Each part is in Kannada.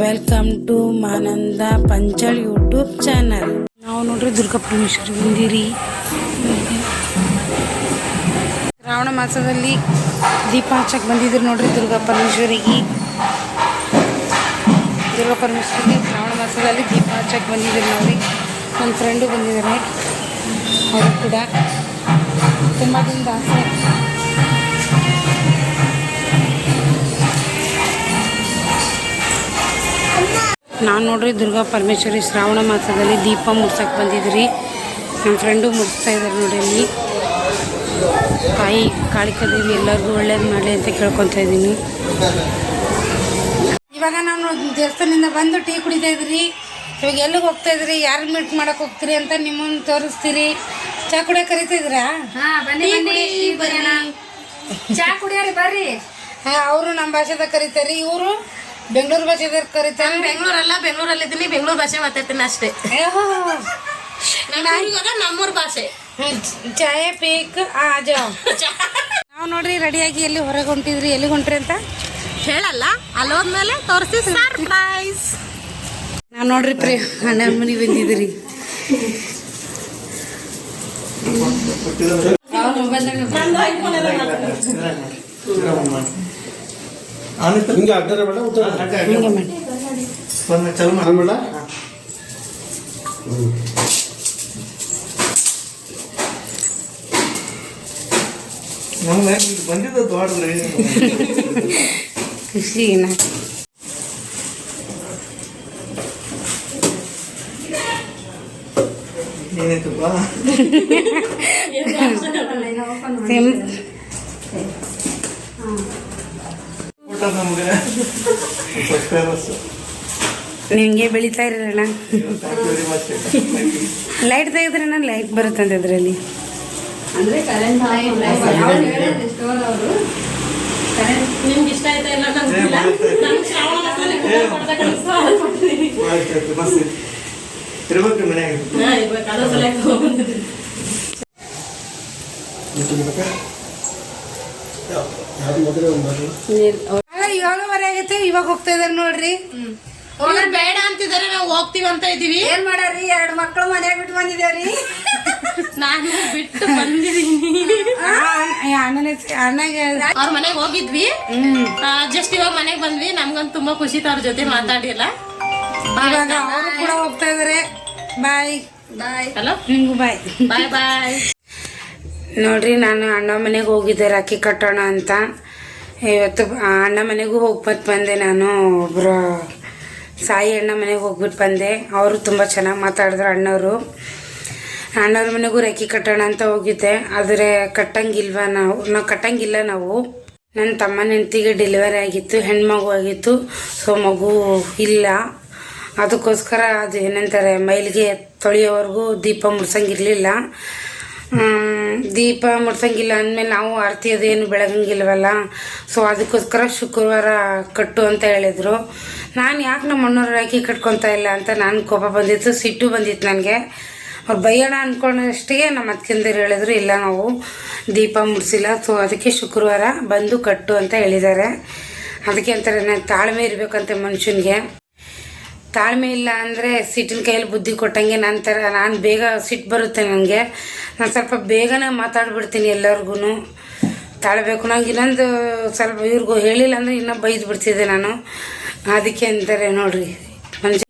ವೆಲ್ಕಮ್ ಟು ಮಾನಂದ ಪಂಚಳ್ ಯೂಟ್ಯೂಬ್ ಚಾನಲ್ ನಾವು ನೋಡ್ರಿ ದುರ್ಗಾ ಪರಮೇಶ್ವರಿ ಬಂದಿರಿ ಶ್ರಾವಣ ಮಾಸದಲ್ಲಿ ದೀಪ ಹಚ್ಚಕ್ಕೆ ಬಂದಿದ್ರು ನೋಡ್ರಿ ದುರ್ಗಾ ಪರಮೇಶ್ವರಿಗೆ. ದುರ್ಗಾ ಪರಮೇಶ್ವರಿಗೆ ಶ್ರಾವಣ ಮಾಸದಲ್ಲಿ ದೀಪ ಹಚ್ಚಕ್ಕೆ ಬಂದಿದ್ರು ನೋಡ್ರಿ ನನ್ನ ಫ್ರೆಂಡು ಬಂದಿದ್ದಾರೆ ಅವರು ಕೂಡ ತುಂಬ ದಿನದ ಆಸೆ. ನಾನು ನೋಡ್ರಿ ದುರ್ಗಾ ಪರಮೇಶ್ವರಿ ಶ್ರಾವಣ ಮಾಸದಲ್ಲಿ ದೀಪ ಮುಡ್ಸಕ್ಕೆ ಬಂದಿದ್ರಿ. ನಮ್ಮ ಫ್ರೆಂಡು ಮುಡಿಸ್ತಾ ಇದ್ದಾರೆ ನೋಡಿ ಅಲ್ಲಿ. ತಾಯಿ ಕಾಳಿಕಾ ದೇವಿ ಎಲ್ಲರಿಗೂ ಒಳ್ಳೇದು ಮಾಡಲಿ ಅಂತ ಕೇಳ್ಕೊತಾ ಇದ್ದೀನಿ. ಇವಾಗ ನಾನು ದೇವಸ್ಥಾನದಿಂದ ಬಂದು ಟೀ ಕುಡಿತಾ ಇದ್ರಿ. ಇವಾಗ ಎಲ್ಲಿಗೆ ಹೋಗ್ತಾ ಇದ್ರಿ? ಯಾರು ಮೀಟ್ ಮಾಡೋಕೆ ಹೋಗ್ತೀರಿ ಅಂತ ನಿಮ್ಮನ್ನು ತೋರಿಸ್ತೀರಿ. ಚಾ ಕುಡಿಯೋಕೆ ಕರಿತಿದ್ರಾ ಚಾ ಕುಡಿಯೋರಿ ಬರ್ರಿ. ಅವರು ನಮ್ಮ ಭಾಷೆದಾಗ ಕರಿತಾರೆ. ಇವರು? ಬೆಂಗಳೂರು ಭಾಷೆ ಕರಿತಾನೆ ಬೆಂಗಳೂರಲ್ಲ ಬೆಂಗಳೂರಲ್ಲಿ ಇದ್ದೀನಿ ಬೆಂಗಳೂರು ಭಾಷೆ ಮಾತಾಡ್ತೀನಿ ಅಷ್ಟೇ. ನಮ್ಮೂರ್ ಭಾಷೆ. ಚಾಯ್ ಪೀಕ್ ಆ ಜಾವ್ ನಾವು ನೋಡ್ರಿ ರೆಡಿಯಾಗಿ ಎಲ್ಲಿ ಹೊರಗೆ ಹೊಂಟಿದ್ರಿ ಎಲ್ಲಿ ಹೊಂಟ್ರಿ ಅಂತ? ಹೇಳಲ್ಲ ಅಲ್ಲೋದ್ಮೇಲೆ ತೋರಿಸಿ ಸರ್ಪ್ರೈಸ್. ನಾವು ನೋಡ್ರಿ ಪ್ರಿ ಅಣ್ಣ ಮನೆ ಬಂದಿದ್ರಿ ಹಿಂಗೆ ಅಡ್ಡ ಬೇಡ ಉತ್ತರ ಹಿಂಗೆ ಮಾಡಿ. ಚಲೋ ಮಾಡಬೇಡ ನಮ್ಗೆ ಬಂದಿದ್ದ ದೊಡ್ಡ್ರಿ ಏನಾಯ್ತಪ್ಪ? ಸೇಮ್ ನಮಗೆ. ನಮ್ಗೆ ಸಬ್ಸ್ಕ್ರೈಬರ್ಸ್ ನಿಮಗೆ ಬೆಳಿತಾ ಇರಣ್ಣ ಲೈಟ್ ತೆಗೆದ್ರೆ ನಾನು ಲೈಟ್ ಬರುತ್ತಂತೆ ಅದರಲ್ಲಿ ಅಂದರೆ ಕರೆಂಟ್ ನಿಮ್ಗೆ ಇಷ್ಟ ಆಯ್ತಾ ಇಲ್ಲ ನಂಗೆ. ನಮ್ಗೆ ಶ್ರಾವಣ ಇರ್ಬೇಕು ಮನ್ಯಾಗ. ಇವಾಗ ಹೋಗ್ತಾ ಇದಾರೆ ನೋಡ್ರಿ. ಬೇಡ ಅಂತಿದಾರೆ ನಾವು ಹೋಗ್ತೀವಿ ಅಂತ ಇದೀವಿ ಏನ್ ಮಾಡಾರಿ ಎರಡು ಮಕ್ಕಳು ಮನ್ಯಾಗ ಬಿಟ್ಟು ಬಂದಿದ್ದೇವ್ರಿ ನಾನು ಬಿಟ್ಟು ಅಣ್ಣಗೆ ಅವ್ರ ಮನೆಗೆ ಹೋಗಿದ್ವಿ. ಜಸ್ಟ್ ಇವಾಗ ಮನೆಗೆ ಬಂದ್ವಿ. ನಮ್ಗಂತ ತುಂಬಾ ಖುಷಿ ಅವ್ರ ಜೊತೆ ಮಾತಾಡಿಲ್ಲ ಇವಾಗ ಅವರು ಕೂಡ ಹೋಗ್ತಾ ಇದಾರೆ. ಬಾಯ್ ಬಾಯ್ ಹಲೋ ನಿಮ್ಗೂ ಬಾಯ್ ಬಾಯ್ ಬಾಯ್ ನೋಡ್ರಿ ನಾನು ಅಣ್ಣ ಮನೆಗೆ ಹೋಗಿದ್ದೆ ರಾಖಿ ಕಟ್ಟೋಣ ಅಂತ. ಇವತ್ತು ಅಣ್ಣ ಮನೆಗೂ ಹೋಗ್ಬಿಟ್ಟು ಬಂದೆ ನಾನು. ಒಬ್ಬರು ಸಾಯಿ ಅಣ್ಣ ಮನೆಗೆ ಹೋಗ್ಬಿಟ್ಟು ಬಂದೆ. ಅವರು ತುಂಬ ಚೆನ್ನಾಗಿ ಮಾತಾಡಿದ್ರು ಅಣ್ಣವರು. ಅಣ್ಣವ್ರ ಮನೆಗೂ ರೆಕ್ಕಿ ಕಟ್ಟೋಣ ಅಂತ ಹೋಗಿದ್ದೆ. ಆದರೆ ಕಟ್ಟಂಗಿಲ್ವ ನಾವು? ನಾವು ಕಟ್ಟಂಗಿಲ್ಲ ನಾವು. ನನ್ನ ತಮ್ಮ ಹೆಂಡತಿಗೆ ಡೆಲಿವರಿ ಆಗಿತ್ತು, ಹೆಣ್ಮಗು ಆಗಿತ್ತು. ಸೊ ಮಗು ಇಲ್ಲ. ಅದಕ್ಕೋಸ್ಕರ ಅದು ಏನಂತಾರೆ ಮೈಲಿಗೆ ತೊಳೆಯೋವರೆಗೂ ದೀಪ ಮುಡ್ಸಂಗಿರ್ಲಿಲ್ಲ. ದೀಪ ಮುಡ್ಸಂಗಿಲ್ಲ ಅಂದಮೇಲೆ ನಾವು ಆರತಿ ಅದೇನು ಬೆಳಗಂಗಿಲ್ವಲ್ಲ? ಸೊ ಅದಕ್ಕೋಸ್ಕರ ಶುಕ್ರವಾರ ಕಟ್ಟು ಅಂತ ಹೇಳಿದರು. ನಾನು ಯಾಕೆ ನಮ್ಮ ಅಣ್ಣವ್ರ ಕಟ್ಕೊತಾ ಇಲ್ಲ ಅಂತ ನಾನು ಕೋಪ ಬಂದಿತ್ತು, ಸಿಟ್ಟು ಬಂದಿತ್ತು ನನಗೆ. ಅವ್ರು ಬೈಯೋಣ ಅಂದ್ಕೊಂಡಷ್ಟಿಗೆ ನಮ್ಮ ಅತ್ಕೆಂದರು ಹೇಳಿದ್ರು, ಇಲ್ಲ ನಾವು ದೀಪ ಮುಡಿಸಿಲ್ಲ. ಸೊ ಅದಕ್ಕೆ ಶುಕ್ರವಾರ ಬಂದು ಕಟ್ಟು ಅಂತ ಹೇಳಿದ್ದಾರೆ. ಅದಕ್ಕೆ ಅಂತಾರೆ ನಾನು ತಾಳ್ಮೆ ಇರಬೇಕಂತೆ ಮನುಷ್ಯನಿಗೆ. ತಾಳ್ಮೆ ಇಲ್ಲ ಅಂದರೆ ಸಿಟ್ಟಿನ ಕೈಯಲ್ಲಿ ಬುದ್ಧಿ ಕೊಟ್ಟಂಗೆ ನನ್ನ ಥರ ನಾನು ಬೇಗ ಸಿಟ್ಟು ಬರುತ್ತೆ ನನಗೆ ನಾನು ಸ್ವಲ್ಪ ಬೇಗನೆ ಮಾತಾಡ್ಬಿಡ್ತೀನಿ ಎಲ್ಲರಿಗೂ ತಾಳ್ಬೇಕು. ನಂಗೆ ಇನ್ನೊಂದು ಸ್ವಲ್ಪ ಇವ್ರಿಗೂ ಹೇಳಿಲ್ಲ ಅಂದರೆ ಇನ್ನೂ ಬೈದು ಬಿಡ್ತಿದ್ದೆ ನಾನು. ಅದಕ್ಕೆ ಅಂತಾರೆ ನೋಡ್ರಿ.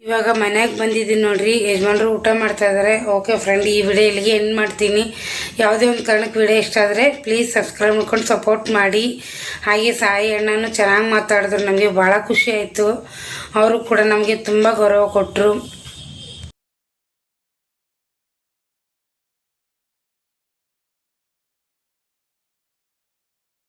ಇವಾಗ ಮನೆಗೆ ಬಂದಿದ್ದೀನಿ ನೋಡ್ರಿ, ಯಜಮಾನ್ರು ಊಟ ಮಾಡ್ತಾ ಇದ್ದಾರೆ ಓಕೆ ಫ್ರೆಂಡ್ ಈ ವಿಡಿಯೋ ಇಲ್ಲಿಗೆ ಎಂಡ್ ಮಾಡ್ತೀನಿ. ಯಾವುದೇ ಒಂದು ಕಾರಣಕ್ಕೆ ವಿಡಿಯೋ ಇಷ್ಟ ಆದರೆ ಪ್ಲೀಸ್ ಸಬ್ಸ್ಕ್ರೈಬ್ ಮಾಡ್ಕೊಂಡು ಸಪೋರ್ಟ್ ಮಾಡಿ. ಹಾಗೆ ಸಾಯಿ ಅಣ್ಣನೂ ಚೆನ್ನಾಗಿ ಮಾತಾಡಿದ್ರು. ನಮಗೆ ಭಾಳ ಖುಷಿ ಆಯಿತು. ಅವರು ಕೂಡ ನಮಗೆ ತುಂಬ ಗೌರವ ಕೊಟ್ಟರು